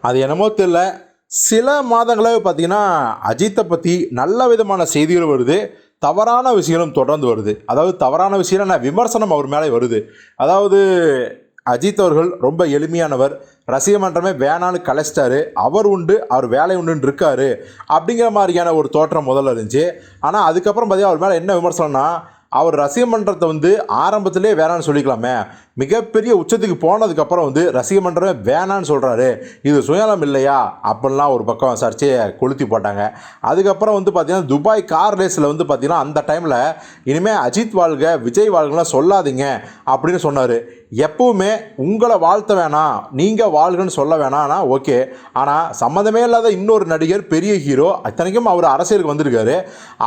அது என்னமோ தெரியல. சில மாதங்களாகவே பார்த்தீங்கன்னா அஜித்தை பற்றி நல்ல விதமான செய்திகள் வருது. தவறான விஷயங்களும் தொடர்ந்து வருது. அதாவது தவறான விஷயம் விமர்சனம் அவர் மேலே வருது. அதாவது அஜித் அவர்கள் ரொம்ப எளிமையானவர். ரசிக மன்றமே வேணான்னு கலைச்சிட்டாரு. அவர் உண்டு அவர் வேலை உண்டுன்னு இருக்காரு. அப்படிங்கிற மாதிரியான ஒரு தோற்றம் முதல்ல இருந்துச்சு. ஆனால் அதுக்கப்புறம் பார்த்தீங்கன்னா அவர் மேலே என்ன விமர்சனம்னா அவர் ரசிக மன்றத்தை வந்து ஆரம்பத்திலே வேணான்னு சொல்லிக்கலாமே. மிகப்பெரிய உச்சத்துக்கு போனதுக்கப்புறம் வந்து ரசிக மன்றமே வேணான்னு சொல்கிறாரு இது சுயநலம் இல்லையா? அப்படின்லாம் ஒரு பக்கம் சர்ச்சையை கொளுத்தி போட்டாங்க. அதுக்கப்புறம் வந்து பார்த்திங்கன்னா துபாய் கார் ரேஸில் வந்து பார்த்திங்கன்னா அந்த டைமில் இனிமேல் அஜித் வாழ்க விஜய் வாழ்கலாம் சொல்லாதீங்க அப்படின்னு சொன்னார். எப்பவுமே உங்களை வாழ்த்த வேணாம் நீங்கள் வாழ்கன்னு சொல்ல வேணாம்னா ஓகே ஆனால் சம்மந்தமே இல்லாத இன்னொரு நடிகர் பெரிய ஹீரோ அத்தனைக்கும் அவர் அரசியலுக்கு வந்திருக்காரு.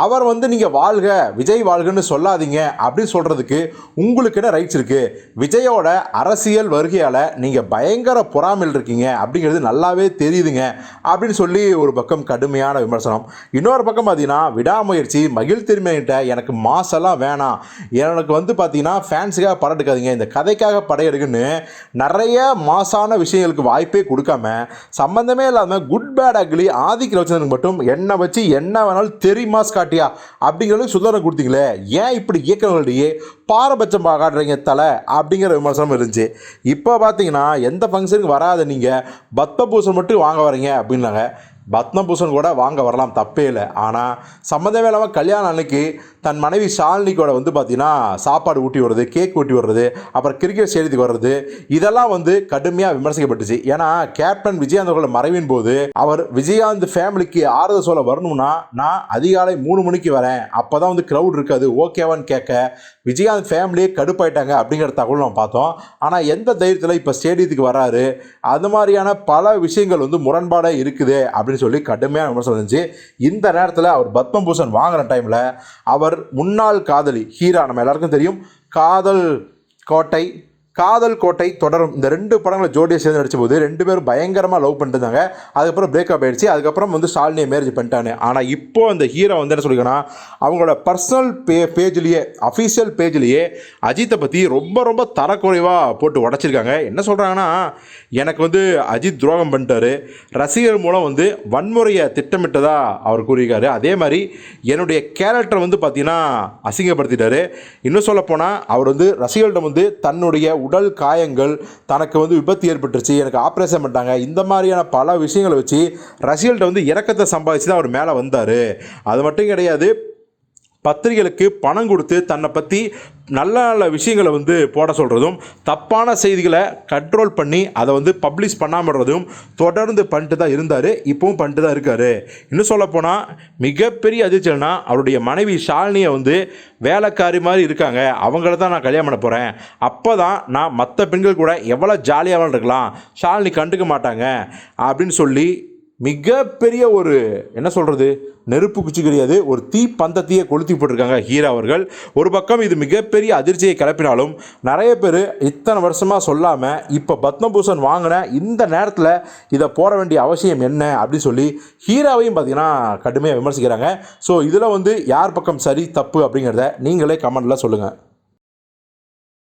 அவர் வந்து நீங்கள் வாழ்க விஜய் வாழ்கன்னு சொல்லாதீங்க அப்படின்னு சொல்கிறதுக்கு உங்களுக்குன்னு ரைட்ஸ் இருக்குது விஜய் விஜயோட அரசியல் வருகையால் நீங்கள் பயங்கர பொறாமையில் இருக்கீங்க அப்படிங்கிறது நல்லாவே தெரியுதுங்க அப்படின்னு சொல்லி ஒரு பக்கம் கடுமையான விமர்சனம். இன்னொரு பக்கம் பார்த்தீங்கன்னா விடாமுயற்சி மகிழ் திரும்பிட்ட எனக்கு மாசெல்லாம் வேணாம். எனக்கு வந்து பார்த்தீங்கன்னா ஃபேன்ஸுக்காக படம் எடுக்காதீங்க இந்த கதைக்காக படையெடுக்குன்னு நிறைய மாசான விஷயங்களுக்கு வாய்ப்பே கொடுக்காம சம்மந்தமே இல்லாமல் குட் பேட் அக்லி ஆதிக்க வச்சதுக்கு மட்டும் என்ன வச்சு என்ன வேணாலும் தெரியுமா காட்டியா அப்படிங்கிறது சுதந்திரம் கொடுத்தீங்களே ஏன் இப்படி இயக்கங்களிடையே பாரபட்சம் காட்டுறீங்க தலை அப்படிங்கிற விமர்சனம் இருந்துச்சு. இப்போ பார்த்தீங்கன்னா எந்த ஃபங்க்ஷனுக்கு வராத நீங்கள் பத்மபூசன் மட்டும் வாங்க வரீங்க அப்படின்னாங்க. பத்மபூஷன் கூட வாங்க வரலாம் தப்பே இல்லை. ஆனால் சம்மந்தமே இல்லாமல் கல்யாணம் அன்னைக்கு தன் மனைவி ஷாலினி கூட வந்து பார்த்தீங்கன்னா சாப்பாடு ஊட்டி வர்றது கேக் ஊட்டி வர்றது அப்புறம் கிரிக்கெட் ஸ்டேடியத்துக்கு வர்றது இதெல்லாம் வந்து கடுமையாக விமர்சிக்கப்பட்டுச்சு. ஏன்னா கேப்டன் விஜயகாந்த் அவர்களோட மறைவின் போது அவர் விஜயகாந்த் ஃபேமிலிக்கு ஆறுதல் சொல்ல வரணும்னா நான் அதிகாலை மூணு மணிக்கு வரேன். அப்போ தான் வந்து க்ரௌட் இருக்காது. ஓகேவான்னு கேட்க விஜயகாந்த் ஃபேமிலியே கடுப்பாயிட்டாங்க அப்படிங்கிற தகவல் நம்ம பார்த்தோம். ஆனால் எந்த தைரியத்தில் இப்போ ஸ்டேடியத்துக்கு வராரு? அது மாதிரியான பல விஷயங்கள் வந்து முரண்பாடாக இருக்குது. அப்படின்னு சொல்லி கடுமையான விமர்சனம் இருந்துச்சு இந்த நேரத்தில் அவர் பத்மபூஷன் வாங்குற டைமில் அவர் முன்னாள் காதலி ஹீரா நம்ம எல்லாருக்கும் தெரியும் காதல் கோட்டை காதல் கோட்டை தொடரும். இந்த ரெண்டு படங்களை ஜோடியை சேர்ந்து நடிச்சபோது ரெண்டு பேரும் பயங்கரமாக லவ் பண்ணிருந்தாங்க அதுக்கப்புறம் பிரேக்கப் ஆயிடுச்சு. அதுக்கப்புறம் வந்து ஷாலினியை மேரேஜ் பண்ணிட்டானு ஆனால் இப்போ அந்த ஹீரோ வந்து என்ன சொல்லிக்கணும் அவங்களோட பர்சனல் பே பேஜ்லேயே அஃபீஷியல் பேஜ்லேயே அஜித்தை பற்றி ரொம்ப ரொம்ப தரக்குறைவாக போட்டு உடச்சிருக்காங்க. என்ன சொல்கிறாங்கன்னா எனக்கு வந்து அஜித் துரோகம் பண்ணிட்டாரு. ரசிகர் மூலம் வந்து வன்முறையை திட்டமிட்டதாக அவர் கூறியிருக்காரு. அதே மாதிரி என்னுடைய கேரக்டர் வந்து பார்த்தீங்கன்னா அசிங்கப்படுத்திட்டாரு. இன்னும் சொல்லப்போனால் அவர் வந்து ரசிகர்களிடம் வந்து தன்னுடைய உடல் காயங்கள் தனக்கு வந்து விபத்து ஏற்பட்டுருச்சு எனக்கு ஆப்ரேஷன் பண்ணிட்டாங்க இந்த மாதிரியான பல விஷயங்களை வச்சு ரசிகர்கள்ட்ட வந்து இறக்கத்தை சம்பாதிச்சு தான் அவர் மேலே வந்தார். அது மட்டும் கிடையாது பத்திரிகைகளுக்கு பணம் கொடுத்து தன்னை பற்றி நல்ல நல்ல விஷயங்களை வந்து போட சொல்கிறதும் தப்பான செய்திகளை கண்ட்ரோல் பண்ணி அதை வந்து பப்ளிஷ் பண்ணாமறதும் தொடர்ந்து பண்ணிட்டு தான் இருந்தார் இப்போவும் பண்ணிட்டு தான் இருக்கார். இன்னும் சொல்லப்போனால் மிகப்பெரிய அதிர்ச்சினா அவருடைய மனைவி ஷாலினியை வந்து வேலைக்காரி மாதிரி இருக்காங்க. அவங்கள தான் நான் கல்யாணம் பண்ண போகிறேன் அப்போ தான் நான் மற்ற பெண்கள் கூட எவ்வளோ ஜாலியாக இருக்கலாம். ஷாலினி கண்டுக்க மாட்டாங்க அப்படின்னு சொல்லி மிகப்பெரிய ஒரு என்ன சொல்கிறது நெருப்பு குச்சி கிடையாது. ஒரு தீ பந்தத்தையே கொளுத்தி போட்டிருக்காங்க ஹீரா அவர்கள். ஒரு பக்கம் இது மிகப்பெரிய அதிர்ச்சியை கிளப்பினாலும் நிறைய பேர் இத்தனை வருஷமாக சொல்லாமல் இப்போ பத்மபூஷன் வாங்கின இந்த நேரத்தில் இதை போட வேண்டிய அவசியம் என்ன அப்படின்னு சொல்லி ஹீராவையும் பார்த்தீங்கன்னா கடுமையாக விமர்சிக்கிறாங்க. ஸோ இதில் வந்து யார் பக்கம் சரி தப்பு அப்படிங்கிறத நீங்களே கமெண்டில் சொல்லுங்கள்